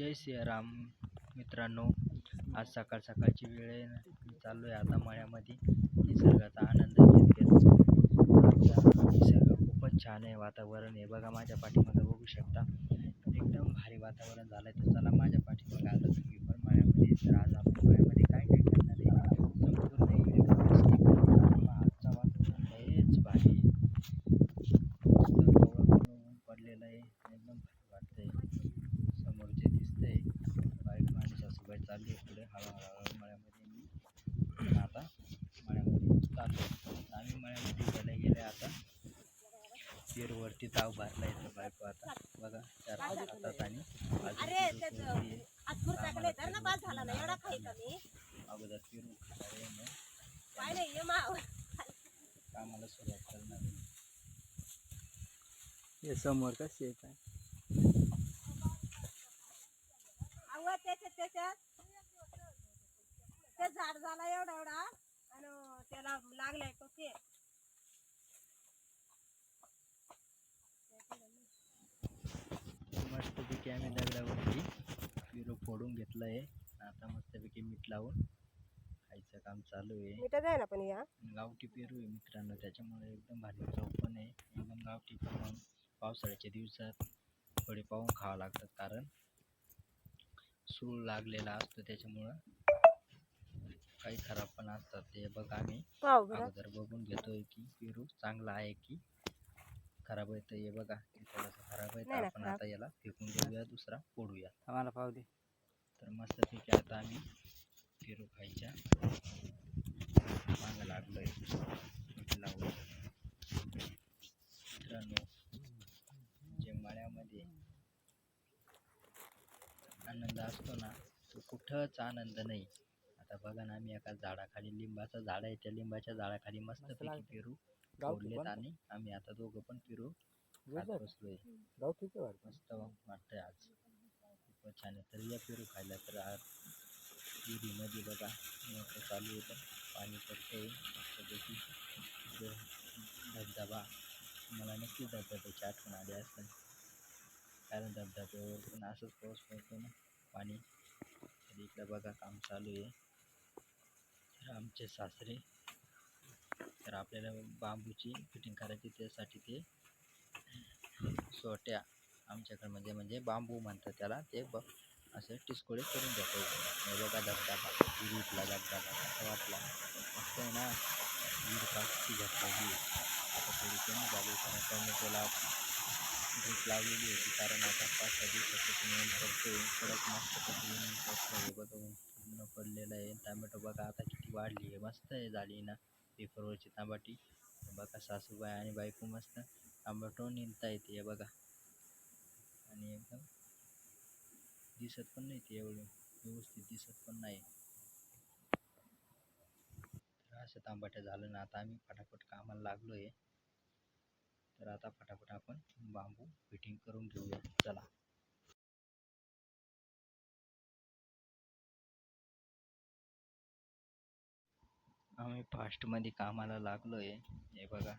जय सियाराम मित्रांनो आज सकाळ सकाळची वेळ आहे चाललो आहे आता मळ्यामध्ये. निसर्गाचा आनंद घेत घेत. निसर्ग खूपच छान आहे वातावरण हे बघा माझ्या पाठीमागं बघू शकता. एकदम भारी वातावरण झालं आहे तर चला माझ्या पाठीमागं आता तुम्ही पण मळ्यामध्ये तर आज आपण मळ्यामध्ये काय काय करणार आहे संपूर्ण व्हिडिओ skip करून पहा. आजचा वातावरण लयच भारी आहे मस्त कवळं ऊन पडलेलं आहे एकदम भारी वाटतंय समोर जे दिसतंय बाईक माझी सासूबाई चालली आहे पुढे हळूहळू मळ्यामध्ये मी आता मळ्यामध्ये चाललो मळ्यामध्ये गेल्या आता. पेरूवरती ताव भरला तर बायको आता. बघा चार हातात आणि का अगोदर पेरू खाणार आहे कामाला सुरुवात करणार आहे. हे समोर कसे आहे काय? अव त्याच्यात त्याच्यात. ते झाड झाला एवढा एवढा. आणि त्याला लागलाय कोके मस्तपैकी आम्ही दगडावरती पेरू फोडून घेतलं आहे आता मस्तपैकी मीठ लावून खायचं काम चालू आहे. मिठा ना पण या? गावठी पेरू आहे मित्रांनो त्याच्यामुळे एकदम भारी चव पण आहे. एकदम गावठी पण पावसाळ्याच्या दिवसात थोडे पाहून खावं लागतात कारण सूळ लागलेला असतो त्याच्यामुळं काही खराब पण असतात. ते बघ आम्ही अगोदर बघून घेतोय की पेरू चांगला आहे की खराब आहे तर हे बघा थोडासा खराब आहे तर आपण. आता याला फेकून देऊया दुसरा फोडूया. आम्हाला पाहू दे. तर मस्तपैकी आता आम्ही पेरू खायच्या. मागं लागलोय. मित्रांनो जे मळ्यामध्ये आनंद असतो ना तो कुठंच आनंद नाही. आता बघा ना आम्ही एका झाडाखाली लिंबाचं झाड आहे त्या लिंबाच्या झाडाखाली मस्तपैकी लागतं. पेरू गावठी पण. आणि आम्ही आता दोघं पण बरोबर. बसलोय. वाटतं. मस्त वाटतंय आज. खूपच छान आहे. तर या पेरू खायला. तर आज विहिरीमध्ये बघा मोटर चालू आहे तर पाणी पडतंय. मस्तपैकी धबधबा. मला नक्कीच धबधब्याची आठवण आली असेल. कारण धबधब्यावर पण असंच पाऊस पडतो ना पाणी. तर इकडं बघा काम चालू आहे. तर आमचे सासरे तर आपल्याला बांबूची फिटिंग करायची त्यासाठी ते सोट्या आमच्याकडे म्हणजे म्हणजे बांबू म्हणतात त्याला, ते ब असे टिस्कोळे करून हे बघा कसा वाटला मस्त आहे ना? विहीर पाचची आता थोडी कमी झाली, कारण टोमॅटोला ड्रीप लावलेली होती, कारण आता पाच सहा दिवसापासून ऊन पडतोय. कडक मस्त पडतंय बघा ऊन पूर्ण पडलेलं आहे. टोमॅटो बघा, आता किती वाढली आहे. मस्त आहे झाली ना? पेपरवरची तांबाटी. बघा सासूबाई आणि बायको मस्त टोमॅटो निघता येते हे बघा. आणि एकदम दिसत पण नाही ते एवढे. व्यवस्थित दिसत पण नाही. तर असं तांबाट्या झालं ना आता आम्ही फटाफट कामाला लागलो आहे तर आता फटाफट आपण बांबू फिटिंग करून घेऊया. चला. आम्ही फास्टमध्ये कामाला लागलो आहे हे बघा.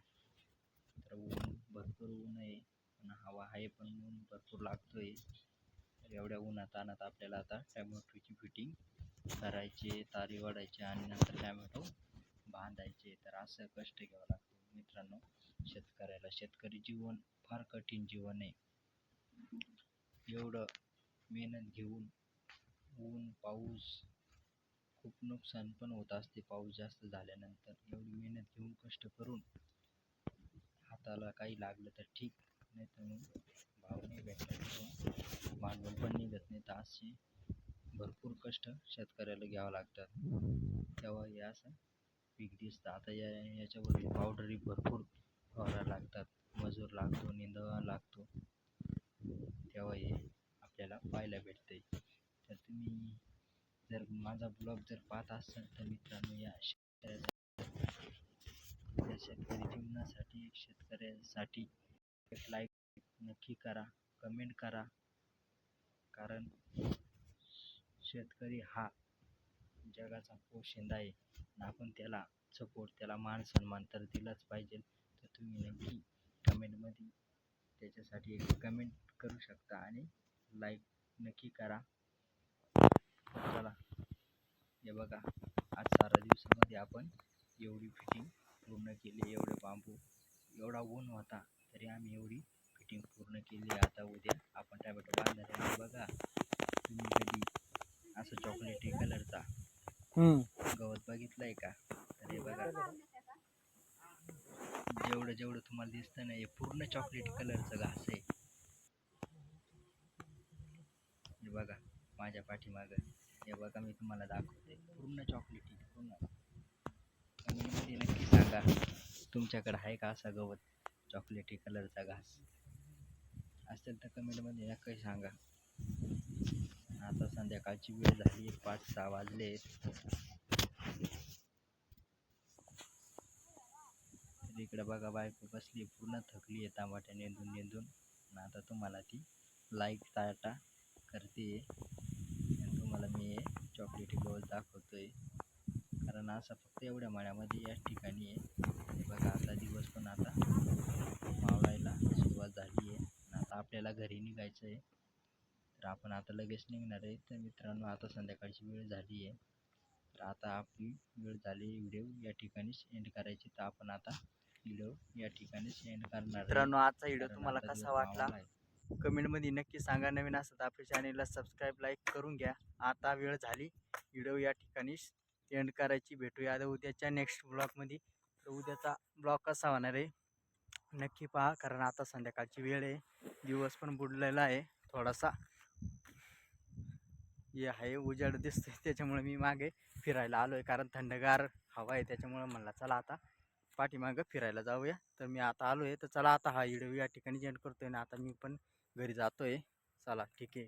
तर ऊन भरपूर ऊन आहे. पण हवा आहे पण ऊन भरपूर लागतो आहे तर एवढ्या उन्हात आणत आपल्याला आता टॅमॅटोची फिटिंग करायची तारी वाढायची आणि नंतर टॅमॅटो बांधायचे तर असं कष्ट घ्यावं लागतं मित्रांनो. शेतकऱ्याला शेतकरी जीवन फार कठीण जीवन आहे. एवढं मेहनत घेऊन ऊन पाऊस खूप नुकसान पण होत असते. पाऊस जास्त झाल्यानंतर एवढी मेहनत घेऊन कष्ट करून हाताला काही लागलं तर ठीक. नाही तर मग भाव नाही भेटला किंवा भांडवल पण निघत नाही. तर असे भरपूर कष्ट शेतकऱ्याला घ्यावं लागतात. तेव्हा हे असं पीक दिसतं. आता या याच्यावरती पावडरी भरपूर फवारा लागतात. मजूर लागतो निंदवा लागतो. तेव्हा हे आपल्याला पाहायला भेटते जर माझा ब्लॉग जर पाहत असाल तर मित्रांनो या शेतकऱ्याचा या शेतकरी जीवनासाठी शेतकऱ्यासाठी एक लाईक नक्की करा कमेंट करा. कारण शेतकरी हा जगाचा पोशिंदा आहे आपण त्याला सपोर्ट त्याला मान सन्मान तर दिलाच पाहिजे. तर तुम्ही नक्की कमेंटमध्ये त्याच्यासाठी एक कमेंट करू शकता आणि लाईक नक्की करा. हे बघा आज सारा दिवसामध्ये आपण एवढी फिटिंग पूर्ण केली एवढे बांबू एवढा ऊन होता तरी आम्ही एवढी फिटिंग पूर्ण केली. आता उद्या आपण टॅमॅटो बांधणार आहे. बघा तुम्ही कधी असं चॉकलेटी कलरचा गवत बघितलंय का? तर हे बघा जेवढं जेवढं तुम्हाला दिसतं ना हे पूर्ण चॉकलेटी कलरचं घास आहे. हे बघा माझ्या पाठीमागं. हे बघा मी तुम्हाला दाखवते. पूर्ण चॉकलेटी पूर्ण. कमेंटमध्ये नक्की सांगा तुमच्याकडं आहे का असा गवत? चॉकलेटी कलरचा घास. असेल तर कमेंटमध्ये नक्की सांगा. आता संध्याकाळची वेळ झाली पाच सहा वाजले. इकडे बघा बायको बसली पूर्ण थकली आहे तांबाट्या नेंदून नेंदून आता तुम्हाला ती लाईक टाटा करते. तुम्हाला मी हे चॉकलेटी गवत दाखवतोय. कारण असं फक्त एवढ्या मळ्यामध्ये याच ठिकाणी आहे. हे बघा आता दिवस पण आता मावळायला सुरुवात झाली आहे. आणि आता आपल्याला घरी निघायचं आहे. तर आपण आता लगेच निघणार आहे. तर मित्रांनो आता संध्याकाळची वेळ झाली आहे. तर आता आपली वेळ झाली व्हिडिओ या ठिकाणीच एंड करायची. तर आपण आता व्हिडिओ या ठिकाणीच एंड करणार आहे. मित्रांनो आजचा व्हिडिओ तुम्हाला कसा वाटला? आहे. कमेंटमध्ये नक्की सांगा. नवीन असं तर आपल्या चॅनेलला सबस्क्राईब लाईक करून घ्या. आता वेळ झाली. व्हिडिओ या ठिकाणी एंड करायची. भेटूया. आता उद्याच्या नेक्स्ट ब्लॉगमध्ये. तर उद्याचा ब्लॉग कसा होणार आहे? नक्की पहा. कारण आता संध्याकाळची वेळ आहे. दिवस पण बुडलेला आहे. थोडासा हे आहे. उजाड दिसतोय. त्याच्यामुळे मी मागे फिरायला आलो आहे कारण थंडगार हवा आहे. त्याच्यामुळे म्हणला चला आता पाठीमागं फिरायला जाऊया. तर मी आता आलो आहे तर चला आता हा व्हिडिओ या ठिकाणी एंड करतोय. ना आता मी पण घरी जातो आहे चला ठीक आहे.